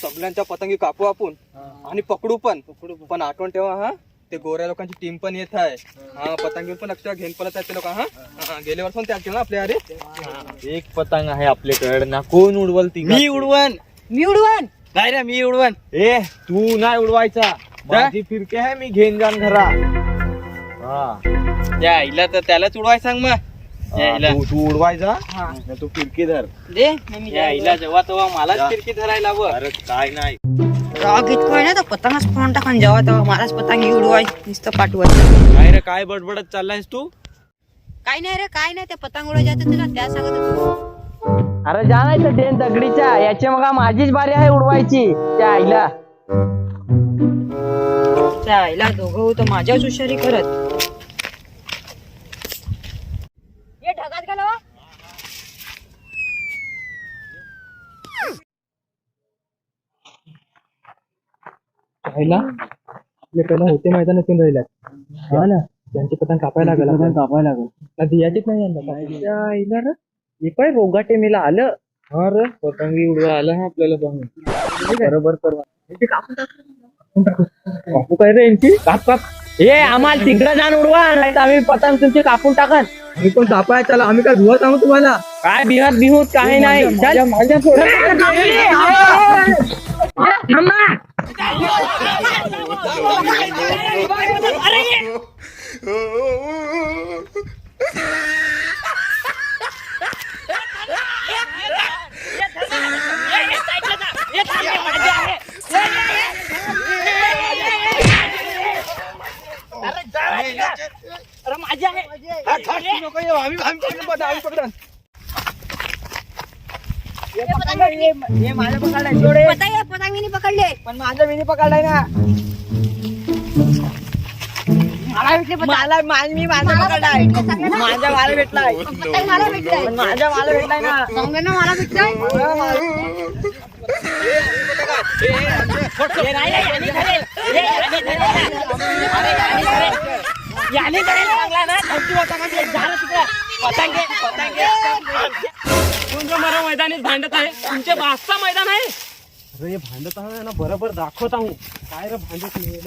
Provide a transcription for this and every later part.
सगळ्यांच्या पतंगी कापू आपण आणि पकडू पण. पण. आठवण ठेवा हा. ते गोऱ्या लोकांची टीम पण येत आहे. हा. पतंगी पण लक्ष घेऊन आहेत ते लोक हा. गेल्या वर्ष पण त्या केलं आपल्या अरे. एक पतंग आहे आपल्याकडे. ना कोण उडवल ती मी उडवण मी उडवण नाही रे मी उडवण ए तू नाही उडवायचा. माझी फिरके आहे मी घेऊन जाण घरा. हा. या आईला तर त्यालाच उडवाय सांग मग. यायला. तू तू उडवायचा नाही तू फिरकी धर. दे या आईला जेव्हा तेव्हा मलाच. फिरकी धरायला हवं अरे काय नाही. राग इतकं ना तर पतंगच फोन टाकून जेव्हा तेव्हा मलाच पतंग उडवाय नुसतं पाठवायचं काय रे काय बडबडत चाललायस तू? काय नाही रे काय नाही ते पतंग उडवायचं तुला त्या सांगत होतो. अरे जा नाही तर डेन दगडीच्या याची मग माझीच बारी आहे उडवायची. त्या आईला. त्या आईला दोघं होतं माझ्याच हुशारी करत. ये ढगात घालावा राहिला आपले पहिला होते मैदान येऊन राहिल्यात. हा ना? त्यांची पतंग कापायला लागेल कापायला लागेल. दियाचीच नाही यांना रे हे काय रोगाटे मेला आलं. हा रे पतंगी उडवा आलं हा आपल्याला पाहून बरोबर परवा. हे कापून टाकू. कापू काय रे यांची? काप काप ए आम्हाला तिकडे जाण उडवा नाही तर आम्ही पतंग तुमची कापून टाकन. मी पण कापाय चला आम्ही काय धुवा सांगू तुम्हाला? काय बिहात बिहूत काही नाही. चल. माझ्या आम्ही आम्ही पकडून पकडा, आम्ही पकडून पतंग पतंग मी पकडले पण माझं मिनी पकडलाय ना मला भेटले पतंग मला मा- मी माझा मला पकडलाय पतंग भेटले सगळ्यांना. माझा मला भेटलाय पतंग मला भेटलाय पण माझा मला भेटलाय ना सगळ्यांना मला भेटलाय हे नाही याने करेल. हे याने करेल. अरे, याने करेल. याने करेल चांगला ना धमकी होता का ते? झालं तिकडं. पतंगे पतंगे. तुमचं मला मैदानीत भांडत आहे. तुमचे बादचा मैदान आहे. अरे भांडत आहे ना बरोबर दाखवत आहो. काय रे भांडत नाही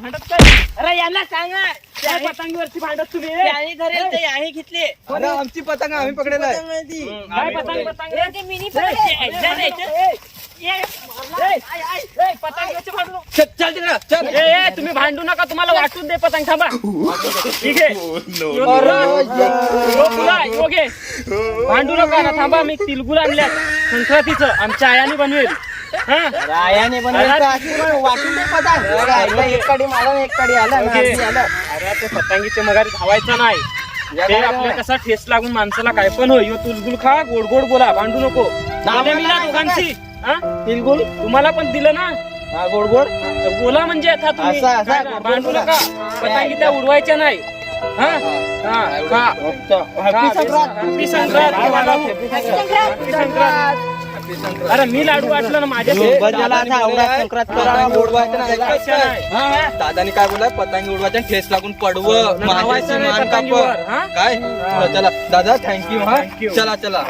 भांडत काय? अरे यांना सांगा. त्या पतंगीवरती भांडत तुम्ही याने धरेल ते याने घेतले. अरे आमची पतंग आम्ही पकडेल आहे. काय पतंग पतंग? ते मिनी पतंगाचे भांडू नको. चल चल तिकडं, चल ए ए, तुम्ही भांडू नका तुम्हाला वाटून दे पतंग थांबा. ठीक आहे? घे. भांडू नका ना थांबा मी तिलगुल आणल्या संक्रांतीचं आमच्या आयाने बनवेल. हा? रायाने पण वाटून दे पतंग एक काडी मला एक काडी आला ओके. अरे ते मगारी धावायचं नाही. ते आपल्या कसा ठेस लागून माणसाला काय पण होय. तुलगुल खा गोड गोड बोला भांडू नको. मध्ये मिला दोघांची हा? तिलगुल तुम्हाला पण दिलं ना? हा गोड गोड. बोला म्हणजे आता तुम्ही. असं, असं, काय गोड गोड भांडू बोला. नका. पतंगी त्या उडवायच्या नाही. हा? हा खा. संक्रांत. संक्रांत. संक्रांत. अरे मी लाडू वाटलं ना माझ्या कशा नाही. दादानी काय बोलाय पतंग उडवायचं आणि ठेस लागून पडवं. माझ्याशी नाही मान पतंगीवर, काप हा? काय? चला दादा थँक्यू हा. Thank you. चला चला.